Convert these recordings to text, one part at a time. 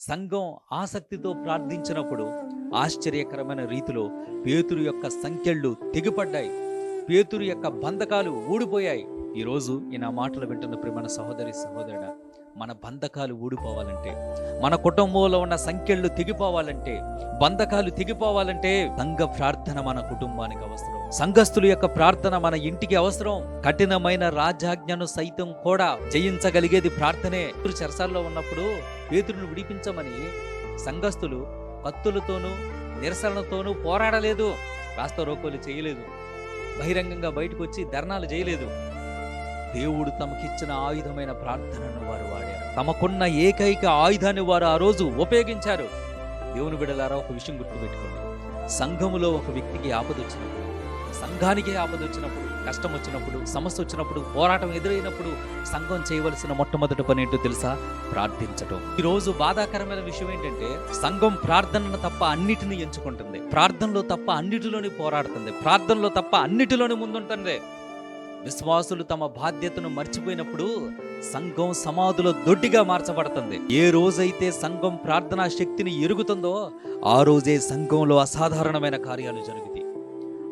సంఘం ఆసక్తితో ప్రార్థించినప్పుడు ఆశ్చర్యకరమైన రీతిలో పేతురు యొక్క సంఖ్యళ్ళు తెగిపడ్డాయి. పేతురు యొక్క బంధకాలు ఊడిపోయాయి. ఈరోజు ఈ నా మాటలు వింటున్న ప్రియమైన సహోదరి సహోదరుడా మన బంధకాలు ఊడిపోవాలంటే మన కుటుంబంలో ఉన్న సంఖ్యలు తెగిపోవాలంటే బంధకాలు తెగిపోవాలంటే సంఘ ప్రార్థన మన కుటుంబానికి అవసరం. సంఘస్థుల యొక్క ప్రార్థన మన ఇంటికి అవసరం. కఠినమైన రాజాజ్ఞను సైతం కూడా జయించగలిగేది ప్రార్థనే. చెరసాల్లో ఉన్నప్పుడు పేతురును విడిపించమని సంఘస్థులు కత్తులతోనూ నిరసనలతోనూ పోరాడలేదు. రాస్తా రోకోలు చేయలేదు. బహిరంగంగా బయటకు వచ్చి ధర్నాలు చేయలేదు. దేవుడు తమకిచ్చిన ఆయుధమైన ప్రార్థనను వారు వాడారు. తమకున్న ఏకైక ఆయుధాన్ని వారు ఆ రోజు ఉపయోగించారు. దేవుని బిడలారా ఒక విషయం గుర్తుపెట్టుకోండి. సంఘములో ఒక వ్యక్తికి ఆపద వచ్చినప్పుడు సంఘానికి ఆపద వచ్చినప్పుడు కష్టం వచ్చినప్పుడు సమస్య వచ్చినప్పుడు పోరాటం ఎదురైనప్పుడు సంఘం చేయవలసిన మొట్టమొదటి పని ఏంటో తెలుసా? ప్రార్థించటం. ఈ రోజు బాధాకరమైన విషయం ఏంటంటే సంఘం ప్రార్థనను తప్ప అన్నిటిని ఎంచుకుంటుంది. ప్రార్థనలో తప్ప అన్నిటిలోని పోరాడుతుంది. ప్రార్థనలో తప్ప అన్నిటిలోని ముందుంటుంది. విశ్వాసులు తమ బాధ్యతను మర్చిపోయినప్పుడు సంఘం సమాధులో దొడ్డిగా మార్చబడుతుంది. ఏ రోజైతే సంఘం ప్రార్థనా శక్తిని ఎరుగుతుందో ఆ రోజే సంఘంలో అసాధారణమైన కార్యాలు జరుగుతాయి.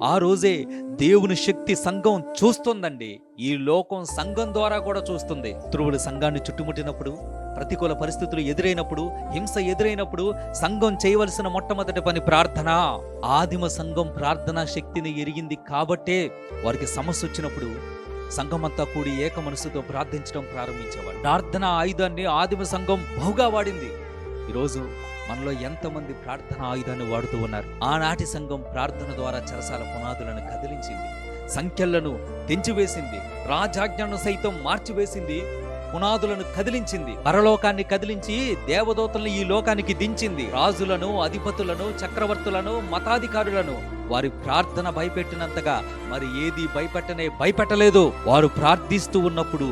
ఆ రోజే దేవుని శక్తి సంఘం చూస్తుందండి. ఈ లోకం సంఘం ద్వారా కూడా చూస్తుంది. ధ్రువుడు సంఘాన్ని చుట్టుముట్టినప్పుడు ప్రతికూల పరిస్థితులు ఎదురైనప్పుడు హింస ఎదురైనప్పుడు సంఘం చేయవలసిన మొట్టమొదటి పని ప్రార్థన. ఆదిమ సంఘం ప్రార్థనా శక్తిని ఎరిగింది కాబట్టే వారికి సమస్య వచ్చినప్పుడు సంఘమంతా కూడి ఏక మనసుతో ప్రార్థించడం ప్రారంభించేవారు. ప్రార్థన ఆయుధాన్ని ఆదిమ సంఘం బహుగా వాడింది. ఈరోజు మనలో ఎంతమంది ప్రార్థన ఆయుధాన్ని వాడుతూ ఉన్నారు? ఆనాటి సంఘం ప్రార్థన ద్వారా చెరసాల పునాదులను కదిలించింది సంఖ్యలను తెంచివేసింది రాజాజ్ఞను సైతం మార్చివేసింది పునాదులను కదిలించింది పరలోకాన్ని కదిలించి దేవదూతలను ఈ లోకానికి దించింది. రాజులను అధిపతులను చక్రవర్తులను మతాధికారులను వారి ప్రార్థన భయపెట్టినంతగా మరి ఏది భయపెట్టనే భయపెట్టలేదు. వారు ప్రార్థిస్తూ ఉన్నప్పుడు